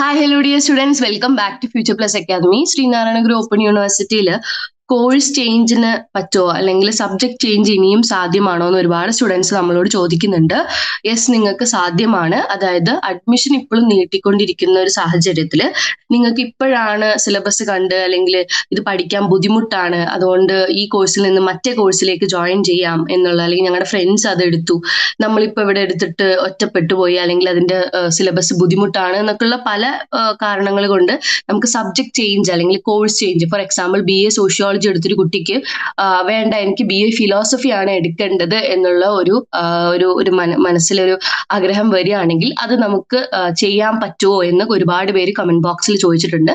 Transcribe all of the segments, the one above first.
Hi hello dear students welcome back to future plus academy Sreenarayanaguru open യൂണിവേഴ്സിറ്റിയിൽ course ചേഞ്ചിന് പറ്റുമോ അല്ലെങ്കിൽ subject change ഇനിയും സാധ്യമാണോ എന്ന് ഒരുപാട് സ്റ്റുഡൻസ് നമ്മളോട് ചോദിക്കുന്നുണ്ട്. യെസ് നിങ്ങൾക്ക് സാധ്യമാണ്. അതായത് അഡ്മിഷൻ ഇപ്പോഴും നീട്ടിക്കൊണ്ടിരിക്കുന്ന ഒരു സാഹചര്യത്തിൽ നിങ്ങൾക്ക് ഇപ്പോഴാണ് സിലബസ് കണ്ട് അല്ലെങ്കിൽ ഇത് പഠിക്കാൻ ബുദ്ധിമുട്ടാണ്. അതുകൊണ്ട് ഈ കോഴ്സിൽ നിന്ന് മറ്റേ കോഴ്സിലേക്ക് ജോയിൻ ചെയ്യാം എന്നുള്ള അല്ലെങ്കിൽ ഞങ്ങളുടെ ഫ്രണ്ട്സ് അത് എടുത്തു. നമ്മളിപ്പോൾ ഇവിടെ എടുത്തിട്ട് ഒറ്റപ്പെട്ടു പോയി അല്ലെങ്കിൽ അതിന്റെ സിലബസ് ബുദ്ധിമുട്ടാണ് എന്നൊക്കെയുള്ള പല കാരണങ്ങൾ കൊണ്ട് നമുക്ക് സബ്ജക്ട് ചേഞ്ച് അല്ലെങ്കിൽ course change for example B A sociology എടുത്തൊരു കുട്ടിക്ക് വേണ്ട എനിക്ക് ബി എ ഫിലോസഫി ആണ് എടുക്കേണ്ടത് എന്നുള്ള ഒരു ഒരു ഒരു മന മനസ്സിലൊരു ആഗ്രഹം വരികയാണെങ്കിൽ അത് നമുക്ക് ചെയ്യാൻ പറ്റുമോ എന്ന് ഒരുപാട് പേര് കമന്റ് ബോക്സിൽ ചോദിച്ചിട്ടുണ്ട്.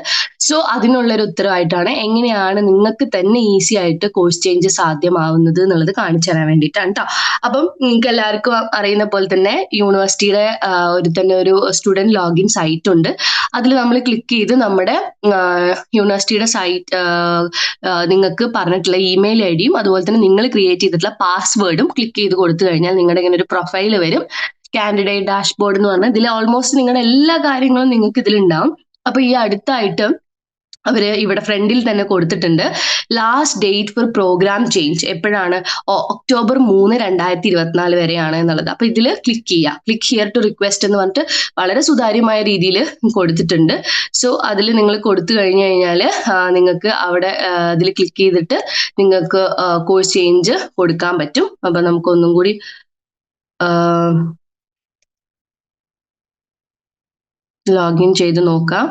സോ അതിനുള്ളൊരു ഉത്തരവായിട്ടാണ് എങ്ങനെയാണ് നിങ്ങൾക്ക് തന്നെ ഈസി ആയിട്ട് കോഴ്സ് ചേഞ്ച് സാധ്യമാവുന്നത് എന്നുള്ളത് കാണിച്ചു തരാൻ വേണ്ടിയിട്ടാണ് കേട്ടോ അപ്പം നിങ്ങൾക്ക് എല്ലാവർക്കും അറിയുന്ന പോലെ തന്നെ യൂണിവേഴ്സിറ്റിയുടെ ഒരു തന്നെ ഒരു സ്റ്റുഡന്റ് ലോഗിൻ സൈറ്റ് ഉണ്ട്. അതിൽ നമ്മൾ ക്ലിക്ക് ചെയ്ത് നമ്മുടെ യൂണിവേഴ്സിറ്റിയുടെ സൈറ്റ് നിങ്ങൾക്ക് പറഞ്ഞിട്ടുള്ള ഇമെയിൽ ഐ ഡിയും അതുപോലെ തന്നെ നിങ്ങൾ ക്രിയേറ്റ് ചെയ്തിട്ടുള്ള പാസ്വേഡും ക്ലിക്ക് ചെയ്ത് കൊടുത്തു കഴിഞ്ഞാൽ നിങ്ങളുടെ ഇങ്ങനെ ഒരു പ്രൊഫൈൽ വരും. കാൻഡിഡേറ്റ് ഡാഷ്ബോർഡ് എന്ന് പറഞ്ഞാൽ ഇതിൽ ഓൾമോസ്റ്റ് നിങ്ങളുടെ എല്ലാ കാര്യങ്ങളും നിങ്ങൾക്ക് ഇതിലുണ്ടാവും. അപ്പൊ ഈ അടുത്തായിട്ട് അവർ ഇവിടെ ഫ്രണ്ടിൽ തന്നെ കൊടുത്തിട്ടുണ്ട്. Last date for programme change എപ്പോഴാണ്? ഒക്ടോബർ മൂന്ന് രണ്ടായിരത്തി ഇരുപത്തിനാല് വരെയാണ് എന്നുള്ളത്. അപ്പൊ ഇതിൽ ക്ലിക്ക് ചെയ്യുക ക്ലിക്ക് ഹിയർ ടു റിക്വസ്റ്റ് എന്ന് പറഞ്ഞിട്ട് വളരെ സുതാര്യമായ രീതിയിൽ കൊടുത്തിട്ടുണ്ട്. സോ അതിൽ നിങ്ങൾ കൊടുത്തു കഴിഞ്ഞു കഴിഞ്ഞാൽ നിങ്ങൾക്ക് അവിടെ അതിൽ ക്ലിക്ക് ചെയ്തിട്ട് നിങ്ങൾക്ക് കോഴ്സ് ചേഞ്ച് കൊടുക്കാൻ പറ്റും. അപ്പൊ നമുക്ക് ഒന്നും കൂടി ലോഗിൻ ചെയ്ത് നോക്കാം.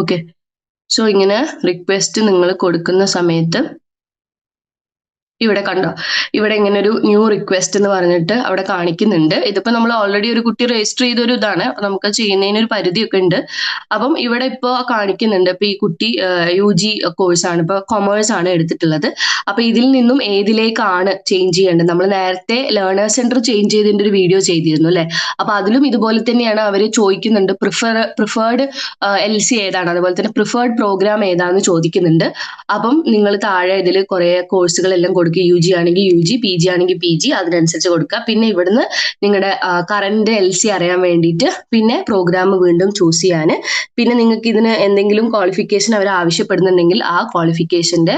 ഓക്കെ സോ ഇങ്ങനെ റിക്വസ്റ്റ് നിങ്ങൾ കൊടുക്കുന്ന സമയത്ത് ഇവിടെ കണ്ടോ? ഇവിടെ ഇങ്ങനെ ഒരു ന്യൂ റിക്വസ്റ്റ് എന്ന് പറഞ്ഞിട്ട് അവിടെ കാണിക്കുന്നുണ്ട്. ഇതിപ്പോ നമ്മൾ ഓൾറെഡി ഒരു കുട്ടി രജിസ്റ്റർ ചെയ്ത ഒരു ഇതാണ് നമുക്ക് ചെയ്യുന്നതിന് ഒരു പരിധിയൊക്കെ ഉണ്ട്. അപ്പം ഇവിടെ ഇപ്പോ കാണിക്കുന്നുണ്ട്. ഇപ്പൊ ഈ കുട്ടി യു ജി കോഴ്സാണ് ഇപ്പൊ കൊമേഴ്സ് ആണ് എടുത്തിട്ടുള്ളത്. അപ്പൊ ഇതിൽ നിന്നും ഏതിലേക്കാണ് ചേഞ്ച് ചെയ്യേണ്ടത്? നമ്മൾ നേരത്തെ ലേണേഴ്സ് സെന്റർ ചേഞ്ച് ചെയ്തതിന്റെ ഒരു വീഡിയോ ചെയ്തിരുന്നു അല്ലെ? അപ്പൊ അതിലും ഇതുപോലെ തന്നെയാണ് അവർ ചോദിക്കുന്നുണ്ട്. പ്രിഫർ പ്രിഫേർഡ് എൽ സി ഏതാണ്? അതുപോലെ തന്നെ പ്രിഫേർഡ് പ്രോഗ്രാം ഏതാണെന്ന് ചോദിക്കുന്നുണ്ട്. അപ്പം നിങ്ങൾ താഴെ ഇതിൽ കുറെ കോഴ്സുകളെല്ലാം കൊടുക്കുക. യു ജി ആണെങ്കിൽ യു ജി പി ജി ആണെങ്കിൽ പി ജി അതിനനുസരിച്ച് കൊടുക്കുക. പിന്നെ ഇവിടുന്ന് നിങ്ങളുടെ കറന്റ് എൽ സി അറിയാൻ വേണ്ടിയിട്ട് പിന്നെ പ്രോഗ്രാം വീണ്ടും ചൂസ് ചെയ്യാൻ. പിന്നെ നിങ്ങൾക്ക് ഇതിന് എന്തെങ്കിലും ക്വാളിഫിക്കേഷൻ അവർ ആവശ്യപ്പെടുന്നുണ്ടെങ്കിൽ ആ ക്വാളിഫിക്കേഷന്റെ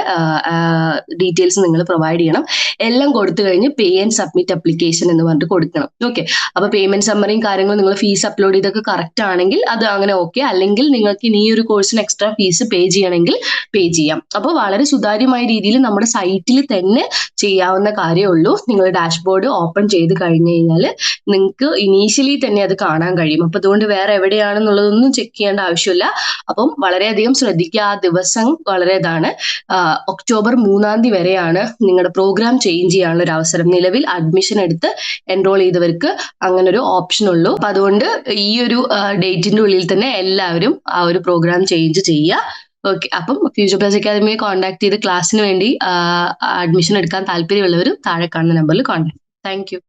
ഡീറ്റെയിൽസ് നിങ്ങൾ പ്രൊവൈഡ് ചെയ്യണം. എല്ലാം കൊടുത്തു കഴിഞ്ഞ് പേ ആൻഡ് സബ്മിറ്റ് അപ്ലിക്കേഷൻ എന്ന് പറഞ്ഞിട്ട് കൊടുക്കണം. ഓക്കെ അപ്പൊ പേയ്മെന്റ് സമ്മറിയും കാര്യങ്ങളും നിങ്ങൾ ഫീസ് അപ്ലോഡ് ചെയ്തൊക്കെ കറക്റ്റ് ആണെങ്കിൽ അത് അങ്ങനെ ഓക്കെ അല്ലെങ്കിൽ നിങ്ങൾക്ക് ഇനി ഒരു കോഴ്സിന് എക്സ്ട്രാ ഫീസ് പേ ചെയ്യണമെങ്കിൽ പേ ചെയ്യാം. അപ്പോൾ വളരെ സുതാര്യമായ രീതിയിൽ നമ്മുടെ സൈറ്റിൽ തന്നെ ചെയ്യാവുന്ന കാര്യമേ ഉള്ളൂ നിങ്ങൾ ഡാഷ്ബോർഡ് ഓപ്പൺ ചെയ്ത് കഴിഞ്ഞു കഴിഞ്ഞാൽ നിങ്ങൾക്ക് ഇനീഷ്യലി തന്നെ അത് കാണാൻ കഴിയും. അപ്പൊ അതുകൊണ്ട് വേറെ എവിടെയാണെന്നുള്ളതൊന്നും ചെക്ക് ചെയ്യേണ്ട ആവശ്യമില്ല. അപ്പം വളരെയധികം ശ്രദ്ധിക്കുക. ആ ദിവസം വളരെ ഇതാണ് ഒക്ടോബർ മൂന്നാം തീയതി വരെയാണ് നിങ്ങളുടെ പ്രോഗ്രാം ചേഞ്ച് ചെയ്യാനുള്ള ഒരു അവസരം. നിലവിൽ അഡ്മിഷൻ എടുത്ത് എൻറോൾ ചെയ്തവർക്ക് അങ്ങനെ ഒരു ഓപ്ഷൻ ഉള്ളൂ. അപ്പൊ അതുകൊണ്ട് ഈ ഒരു ഡേറ്റിന്റെ ഉള്ളിൽ തന്നെ എല്ലാവരും ആ ഒരു പ്രോഗ്രാം ചേഞ്ച് ചെയ്യുക. ഓക്കെ അപ്പം ഫ്യൂച്ചർ പ്ലസ് അക്കാദമിയെ കോൺടാക്ട് ചെയ്ത് ക്ലാസ്സിന് വേണ്ടി അഡ്മിഷൻ എടുക്കാൻ താല്പര്യമുള്ളവരും താഴെ കാണുന്ന നമ്പറിൽ കോൺടാക്ട് താങ്ക് യു